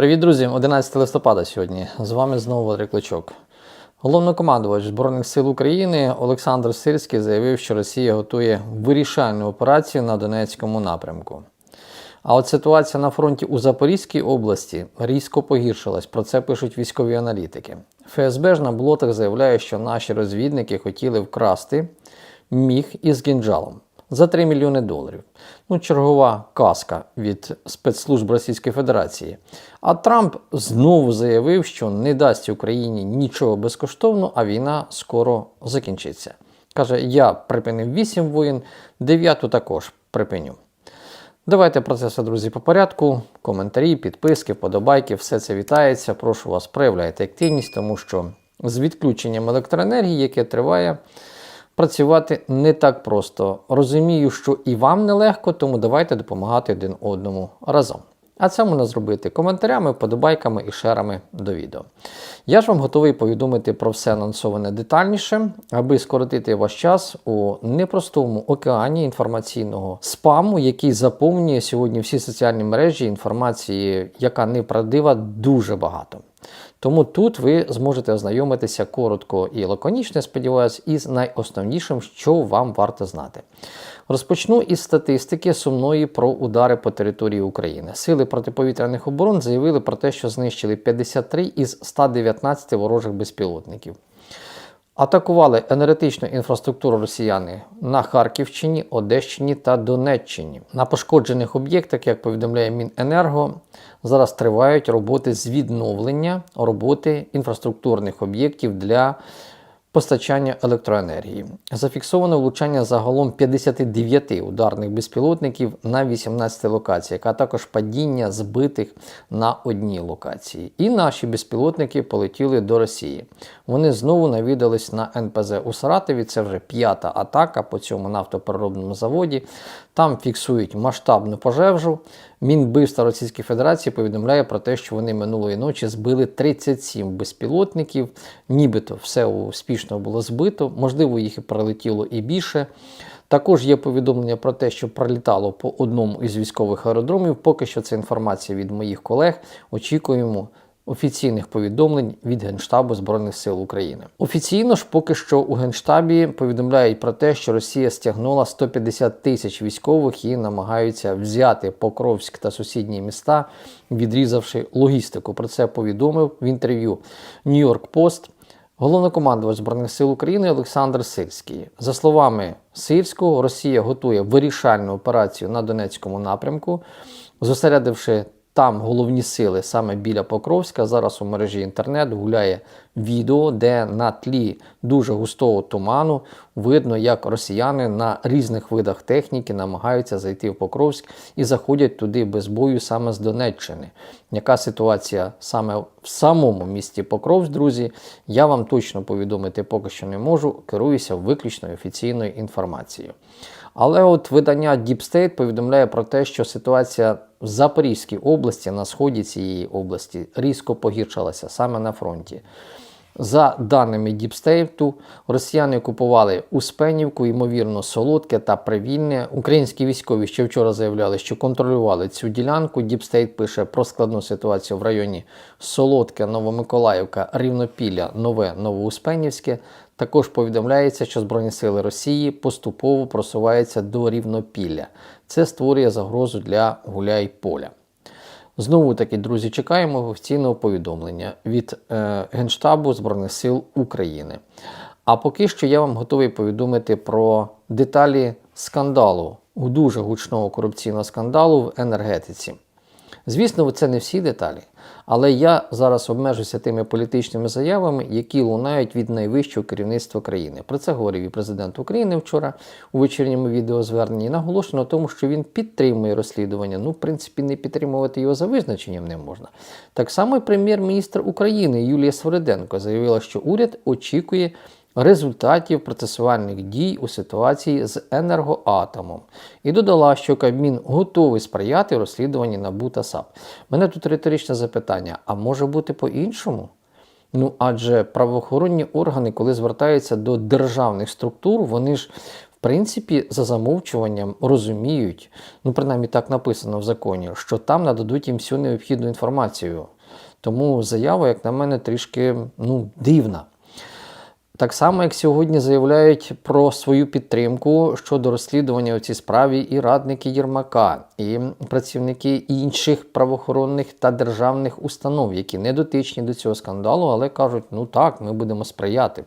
Привіт, друзі! 11 листопада сьогодні. З вами знову Валерій Кличок. Головнокомандувач Збройних сил України Олександр Сирський заявив, що Росія готує вирішальну операцію на Донецькому напрямку. А от ситуація на фронті у Запорізькій області різко погіршилась. Про це пишуть військові аналітики. ФСБ ж на блотах заявляє, що наші розвідники хотіли вкрасти міг із гінджалом за 3 мільйони доларів. Ну, чергова казка від спецслужб Російської Федерації. А Трамп знову заявив, що не дасть Україні нічого безкоштовно, а війна скоро закінчиться. Каже: я припинив 8 воїн, 9 також припиню. Давайте про це все, друзі, по порядку. Коментарі, підписки, подобайки, все це вітається. Прошу вас, проявляйте активність, тому що з відключенням електроенергії, яке триває, працювати не так просто. Розумію, що і вам нелегко, тому давайте допомагати один одному разом. А це можна зробити коментарями, подобайками і шерами до відео. Я ж вам готовий повідомити про все анонсоване детальніше, аби скоротити ваш час у непростому океані інформаційного спаму, який заповнює сьогодні всі соціальні мережі інформації, яка неправдива, дуже багато. Тому тут ви зможете ознайомитися коротко і лаконічно, сподіваюся, із найосновнішим, що вам варто знати. Розпочну із статистики сумної про удари по території України. Сили протиповітряних оборон заявили про те, що знищили 53 із 119 ворожих безпілотників. Атакували енергетичну інфраструктуру росіяни на Харківщині, Одещині та Донеччині. На пошкоджених об'єктах, як повідомляє Міненерго, зараз тривають роботи з відновлення роботи інфраструктурних об'єктів для постачання електроенергії. Зафіксовано влучання загалом 59 ударних безпілотників на 18 локаціях, а також падіння збитих на одній локації. І наші безпілотники полетіли до Росії. Вони знову навідались на НПЗ у Саратові. Це вже п'ята атака по цьому нафтопереробному заводі. Там фіксують масштабну пожежу. Мінбивства Російської Федерації повідомляє про те, що вони минулої ночі збили 37 безпілотників, нібито все успішно було збито, можливо, їх і прилетіло і більше. Також є повідомлення про те, що пролітало по одному із військових аеродромів. Поки що це інформація від моїх колег. Очікуємо офіційних повідомлень від Генштабу Збройних сил України. Офіційно ж поки що у Генштабі повідомляють про те, що Росія стягнула 150 тисяч військових і намагаються взяти Покровськ та сусідні міста, відрізавши логістику. Про це повідомив в інтерв'ю Нью-Йорк Пост. Головнокомандувач Збройних сил України Олександр Сирський. За словами Сирського, Росія готує вирішальну операцію на Донецькому напрямку, зосередивши там головні сили саме біля Покровська. Зараз у мережі інтернет гуляє відео, де на тлі дуже густого туману видно, як росіяни на різних видах техніки намагаються зайти в Покровськ і заходять туди без бою саме з Донеччини. Яка ситуація саме в самому місті Покровськ, друзі, я вам точно повідомити поки що не можу. Керуюся виключно офіційною інформацією. Але от видання Deep State повідомляє про те, що ситуація в Запорізькій області, на сході цієї області, різко погіршилася саме на фронті. За даними Діпстейту, росіяни окупували Успенівку, ймовірно, Солодке та Привільне. Українські військові ще вчора заявляли, що контролювали цю ділянку. Діпстейт пише про складну ситуацію в районі Солодке, Новомиколаївка, Рівнопілля, Нове, Новоуспенівське. Також повідомляється, що Збройні сили Росії поступово просуваються до Рівнопілля. Це створює загрозу для Гуляй-Поля. Знову таки, друзі, чекаємо офіційного повідомлення від е, Генштабу Збройних сил України. А поки що я вам готовий повідомити про деталі скандалу, дуже гучного корупційного скандалу в енергетиці. Звісно, це не всі деталі, але я зараз обмежуся тими політичними заявами, які лунають від найвищого керівництва країни. Про це говорив і президент України вчора у вечірньому відеозверненні. Наголошено наголошено тому, що він підтримує розслідування. Ну, в принципі, не підтримувати його за визначенням не можна. Так само і прем'єр-міністр України Юлія Свириденко заявила, що уряд очікує результатів процесуальних дій у ситуації з енергоатомом і додала, що Кабмін готовий сприяти розслідуванні НАБУ та САП. Мене тут риторичне запитання: а може бути по-іншому? Ну, адже правоохоронні органи, коли звертаються до державних структур, вони ж в принципі, за замовчуванням розуміють, ну принаймні так написано в законі, що там нададуть їм всю необхідну інформацію. Тому заява, як на мене, трішки ну, дивна. Так само, як сьогодні заявляють про свою підтримку щодо розслідування у цій справі і радники Єрмака, і працівники інших правоохоронних та державних установ, які не дотичні до цього скандалу, але кажуть, ну так, ми будемо сприяти.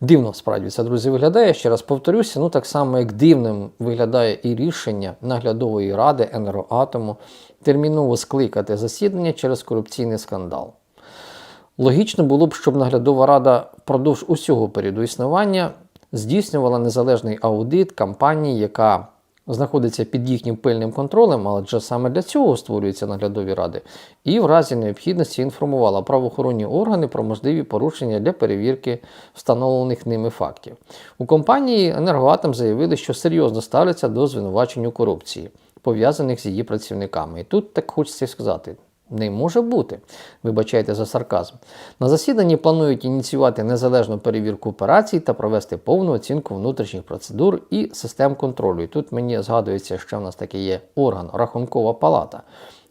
Дивно справді це, друзі, виглядає. Ще раз повторюся, ну так само, як дивним виглядає і рішення наглядової ради енергоатому терміново скликати засідання через корупційний скандал. Логічно було б, щоб наглядова рада впродовж усього періоду існування здійснювала незалежний аудит компанії, яка знаходиться під їхнім пильним контролем, адже саме для цього створюються наглядові ради, і в разі необхідності інформувала правоохоронні органи про можливі порушення для перевірки встановлених ними фактів. У компанії Енергоатом заявили, що серйозно ставляться до звинувачень у корупції, пов'язаних з її працівниками. І тут так хочеться сказати. Не може бути. Вибачайте за сарказм. На засіданні планують ініціювати незалежну перевірку операцій та провести повну оцінку внутрішніх процедур і систем контролю. І тут мені згадується, що в нас такий є орган Рахункова палата.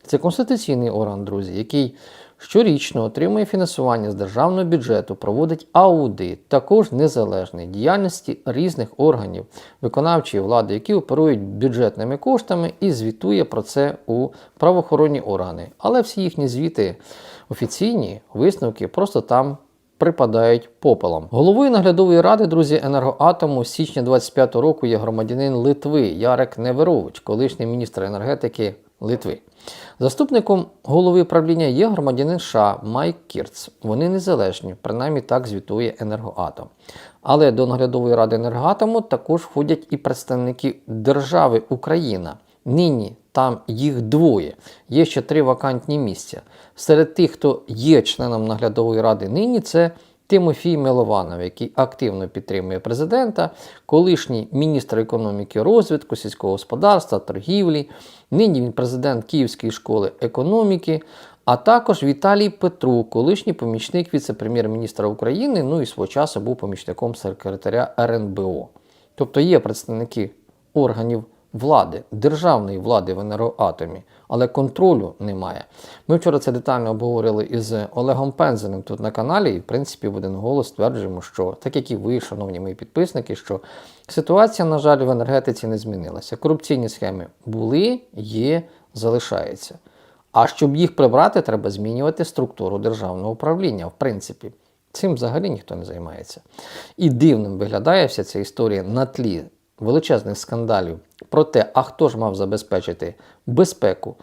Це конституційний орган, друзі, який щорічно отримує фінансування з державного бюджету, проводить аудит, також незалежної діяльності різних органів виконавчої влади, які оперують бюджетними коштами і звітує про це у правоохоронні органи. Але всі їхні звіти офіційні висновки просто там. Припадають попелом. Головою наглядової ради, друзі, енергоатому з січня 25 року є громадянин Литви Ярек Неверович, колишній міністр енергетики Литви. Заступником голови правління є громадянин США Майк Кірц. Вони незалежні, принаймні так звітує енергоатом. Але до наглядової ради енергоатому також входять і представники держави Україна. Нині там їх двоє. Є ще три вакантні місця. Серед тих, хто є членом наглядової ради нині, це Тимофій Милованов, який активно підтримує президента, колишній міністр економіки розвитку, сільського господарства, торгівлі. Нині він президент Київської школи економіки, а також Віталій Петрук, колишній помічник віце-прем'єр-міністра України, ну і свого часу був помічником секретаря РНБО. Тобто є представники органів влади, державної влади в енергоатомі, але контролю немає. Ми вчора це детально обговорили із Олегом Пензеним тут на каналі, і в принципі в один голос стверджуємо, що так як і ви, шановні мої підписники, що ситуація, на жаль, в енергетиці не змінилася. Корупційні схеми були, є, залишаються. А щоб їх прибрати, треба змінювати структуру державного управління, в принципі. Цим взагалі ніхто не займається. І дивним виглядає вся ця історія на тлі величезних скандалів про те, а хто ж мав забезпечити безпеку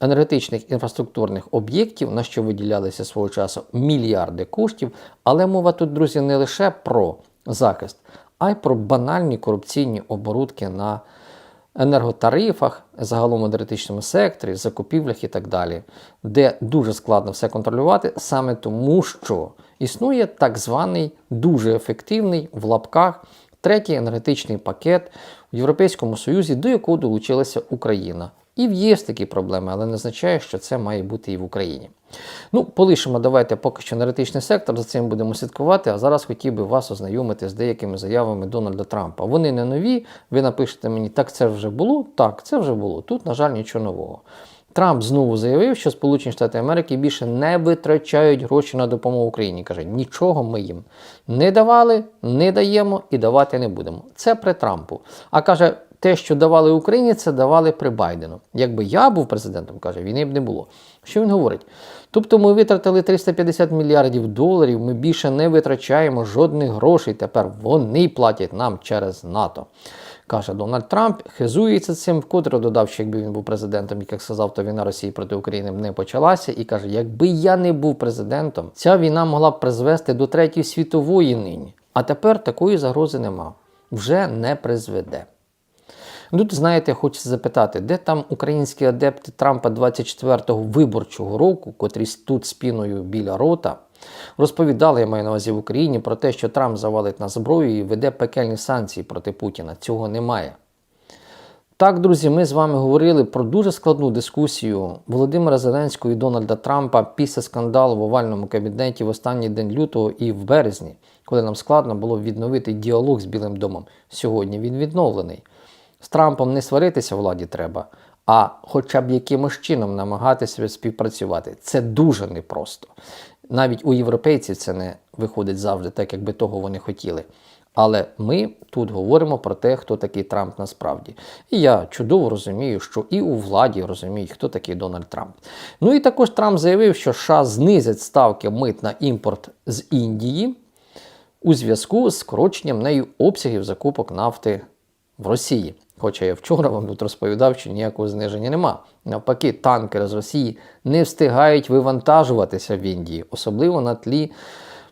енергетичних інфраструктурних об'єктів, на що виділялися свого часу мільярди коштів. Але мова тут, друзі, не лише про захист, а й про банальні корупційні оборудки на енерготарифах, загалом енергетичному секторі, закупівлях і так далі, де дуже складно все контролювати, саме тому, що існує так званий дуже ефективний в лапках третій енергетичний пакет у Європейському Союзі, до якого долучилася Україна. І в ЄС такі проблеми, але не означає, що це має бути і в Україні. Ну, полишимо, давайте поки що енергетичний сектор, за цим будемо слідкувати. А зараз хотів би вас ознайомити з деякими заявами Дональда Трампа. Вони не нові. Ви напишете мені, так це вже було? Так, це вже було. Тут, на жаль, нічого нового. Трамп знову заявив, що Сполучені Штати Америки більше не витрачають гроші на допомогу Україні. Каже, нічого ми їм не давали, не даємо і давати не будемо. Це при Трампу. А каже, те, що давали Україні, це давали при Байдену. Якби я був президентом, каже, війни б не було. Що він говорить? Тобто ми витратили 350 мільярдів доларів, ми більше не витрачаємо жодних грошей. Тепер вони платять нам через НАТО. Каже Дональд Трамп, хизується цим, вкотре додав, що якби він був президентом, як сказав, то війна Росії проти України не почалася. І каже, якби я не був президентом, ця війна могла б призвести до третьої світової нині. А тепер такої загрози нема. Вже не призведе. Тут, знаєте, хочеться запитати, де там українські адепти Трампа 24-го виборчого року, котрі тут спіною біля рота, розповідали, я маю на увазі в Україні, про те, що Трамп завалить на зброю і веде пекельні санкції проти Путіна. Цього немає. Так, друзі, ми з вами говорили про дуже складну дискусію Володимира Зеленського і Дональда Трампа після скандалу в овальному кабінеті в останній день лютого і в березні, коли нам складно було відновити діалог з Білим домом. Сьогодні він відновлений. З Трампом не сваритися владі треба, а хоча б якимось чином намагатися співпрацювати. Це дуже непросто. Навіть у європейців це не виходить завжди так, як би того вони хотіли. Але ми тут говоримо про те, хто такий Трамп насправді. І я чудово розумію, що і у владі розуміють, хто такий Дональд Трамп. Ну і також Трамп заявив, що США знизять ставки мит на імпорт з Індії у зв'язку з скороченням нею обсягів закупок нафти в Росії. Хоча я вчора вам тут розповідав, що ніякого зниження нема. Навпаки, танкери з Росії не встигають вивантажуватися в Індії, особливо на тлі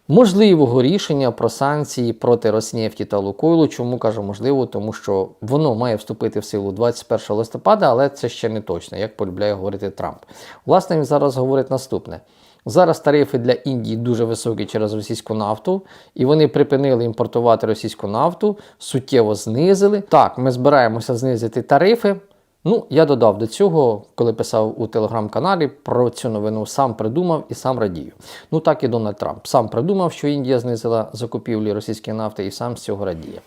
можливого рішення про санкції проти Роснефті та Лукойлу. Чому кажу можливо? Тому що воно має вступити в силу 21 листопада, але це ще не точно, як полюбляє говорити Трамп. Власне, він зараз говорить наступне. Зараз тарифи для Індії дуже високі через російську нафту, і вони припинили імпортувати російську нафту, суттєво знизили. Так, ми збираємося знизити тарифи. Ну, я додав до цього, коли писав у телеграм-каналі про цю новину, сам придумав і сам радію. Ну так і Дональд Трамп сам придумав, що Індія знизила закупівлі російської нафти і сам з цього радіє.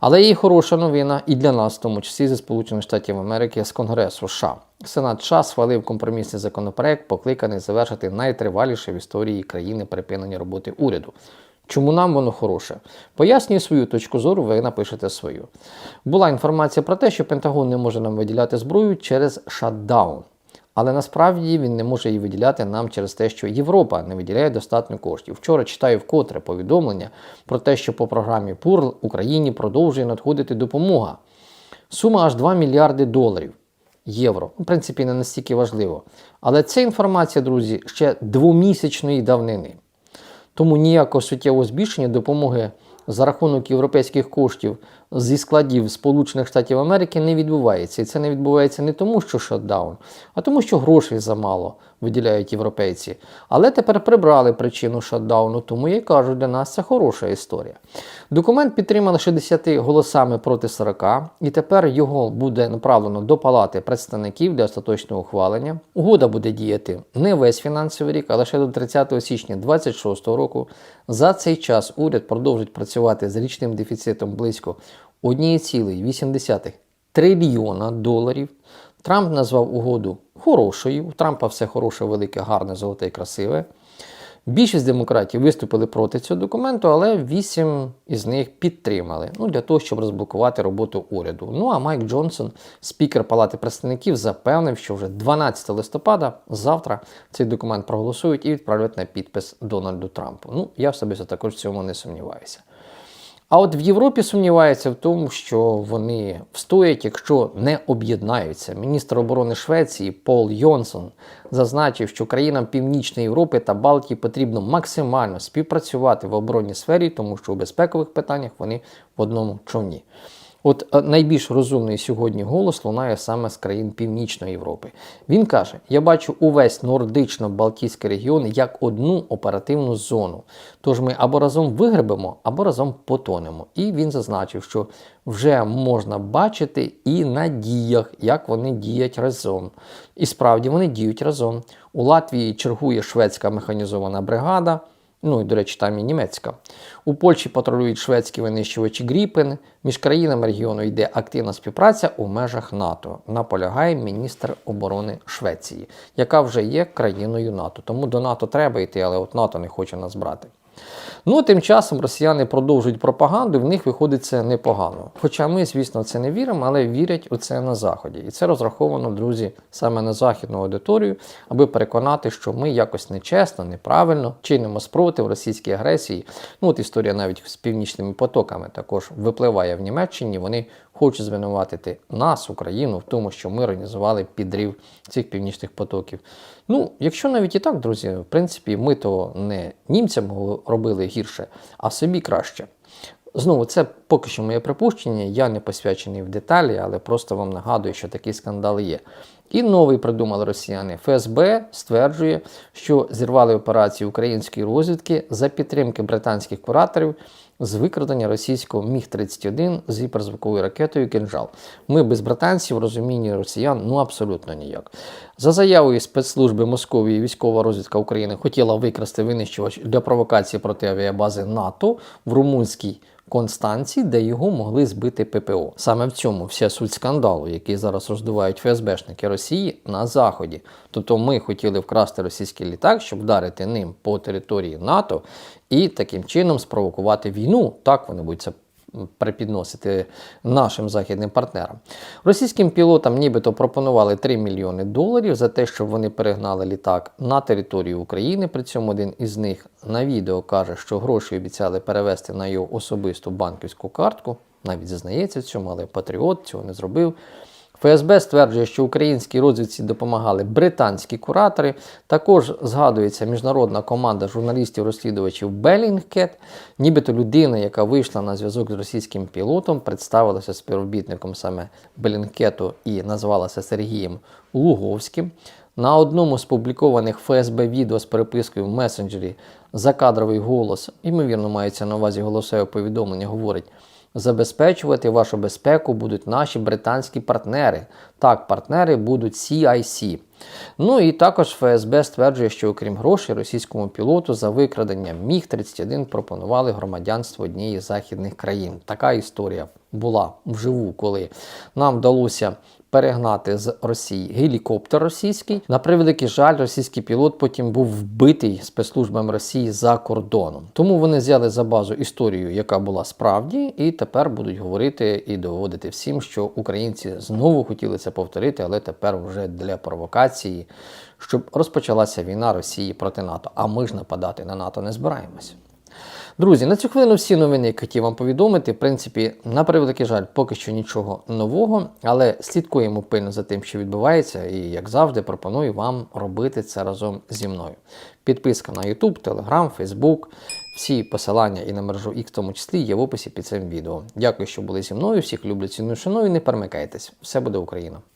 Але є хороша новина і для нас, в тому числі зі Сполучених Штатів Америки, з Конгресу США. Сенат США схвалив компромісний законопроект, покликаний завершити найтриваліше в історії країни припинення роботи уряду. Чому нам воно хороше? Пояснюю свою точку зору, ви напишете свою. Була інформація про те, що Пентагон не може нам виділяти зброю через шатдаун. Але насправді він не може її виділяти нам через те, що Європа не виділяє достатньо коштів. Вчора читаю вкотре повідомлення про те, що по програмі ПУРЛ Україні продовжує надходити допомога. Сума аж 2 мільярди доларів євро. В принципі, не настільки важливо. Але це інформація, друзі, ще двомісячної давнини. Тому ніякого суттєвого збільшення допомоги за рахунок європейських коштів зі складів Сполучених Штатів Америки не відбувається. І це не відбувається не тому, що шатдаун, а тому, що грошей замало виділяють європейці. Але тепер прибрали причину шатдауну, тому я кажу, для нас це хороша історія. Документ підтримали 60 голосами проти 40, і тепер його буде направлено до Палати представників для остаточного ухвалення. Угода буде діяти не весь фінансовий рік, а лише до 30 січня 2026 року. За цей час уряд продовжить працювати з річним дефіцитом близько 1,8 трильйона доларів. Трамп назвав угоду хорошою. У Трампа все хороше, велике, гарне, золоте і красиве. Більшість демократів виступили проти цього документу, але вісім із них підтримали ну, для того, щоб розблокувати роботу уряду. Ну а Майк Джонсон, спікер Палати представників, запевнив, що вже 12 листопада, завтра, цей документ проголосують і відправлять на підпис Дональду Трампу. Ну, я особисто також в цьому не сумніваюся. А от в Європі сумніваються в тому, що вони встоять, якщо не об'єднаються. Міністр оборони Швеції Пол Йонсон зазначив, що країнам Північної Європи та Балтії потрібно максимально співпрацювати в оборонній сфері, тому що у безпекових питаннях вони в одному човні. От е, найбільш розумний сьогодні голос лунає саме з країн Північної Європи. Він каже: Я бачу увесь нордично-балтійський регіон як одну оперативну зону. Тож ми або разом вигребемо, або разом потонемо. І він зазначив, що вже можна бачити і на діях, як вони діють разом. І справді вони діють разом. У Латвії чергує шведська механізована бригада. Ну і, до речі, там і німецька. У Польщі патрулюють шведські винищувачі Гріпен. Між країнами регіону йде активна співпраця у межах НАТО. Наполягає міністр оборони Швеції, яка вже є країною НАТО. Тому до НАТО треба йти, але от НАТО не хоче нас брати. Ну, тим часом росіяни продовжують пропаганду, в них виходить це непогано. Хоча ми, звісно, це не віримо, але вірять у це на Заході. І це розраховано, друзі, саме на західну аудиторію, аби переконати, що ми якось нечесно, неправильно чинимо спротив російській агресії. Ну, от історія навіть з північними потоками також випливає в Німеччині. Вони хочуть звинуватити нас, Україну, в тому, що ми організували підрив цих північних потоків. Ну, якщо навіть і так, друзі, в принципі, ми то не німцям робили гірше, а собі краще. Знову, це поки що моє припущення, я не посвячений в деталі, але просто вам нагадую, що такі скандали є. І новий придумали росіяни. ФСБ стверджує, що зірвали операції української розвідки за підтримки британських кураторів з викрадення російського Міг-31 з гіперзвуковою ракетою «Кінжал». Ми без британців розуміння росіян ну абсолютно ніяк. За заявою спецслужби Московії військова розвідка України хотіла викрасти винищувач для провокації проти авіабази НАТО в румунській Констанції, де його могли збити ППО. Саме в цьому вся суть скандалу, який зараз роздувають ФСБшники Росії на заході. Тобто ми хотіли вкрасти російський літак, щоб вдарити ним по території НАТО і таким чином спровокувати війну. Так вони будуть це припідносити нашим західним партнерам. Російським пілотам нібито пропонували 3 мільйони доларів за те, щоб вони перегнали літак на територію України. При цьому один із них на відео каже, що гроші обіцяли перевести на його особисту банківську картку. Навіть зізнається в цьому, але Патріот цього не зробив. ФСБ стверджує, що українській розвідці допомагали британські куратори. Також згадується міжнародна команда журналістів-розслідувачів Белінгкет, нібито людина, яка вийшла на зв'язок з російським пілотом, представилася співробітником саме Белінгкету і назвалася Сергієм Луговським. На одному з публікованих ФСБ відео з перепискою в месенджері закадровий голос, ймовірно, мається на увазі голосове повідомлення, говорить. Забезпечувати вашу безпеку будуть наші британські партнери. Так, партнери будуть CIC. Ну і також ФСБ стверджує, що окрім грошей російському пілоту за викрадення Міг-31 пропонували громадянство однієї з західних країн. Така історія була вживу, коли нам вдалося перегнати з Росії гелікоптер російський. На превеликий жаль, російський пілот потім був вбитий спецслужбами Росії за кордоном. Тому вони взяли за базу історію, яка була справді, і тепер будуть говорити і доводити всім, що українці знову хотіли це повторити, але тепер вже для провокації, щоб розпочалася війна Росії проти НАТО. А ми ж нападати на НАТО не збираємося. Друзі, на цю хвилину всі новини, які хотів вам повідомити. В принципі, на превеликий жаль, поки що нічого нового, але слідкуємо пильно за тим, що відбувається, і як завжди, пропоную вам робити це разом зі мною. Підписка на YouTube, Telegram, Facebook. Всі посилання і на мережу X в тому числі є в описі під цим відео. Дякую, що були зі мною. Всіх люблю, ціную, шаную. Не перемикайтесь. Все буде Україна!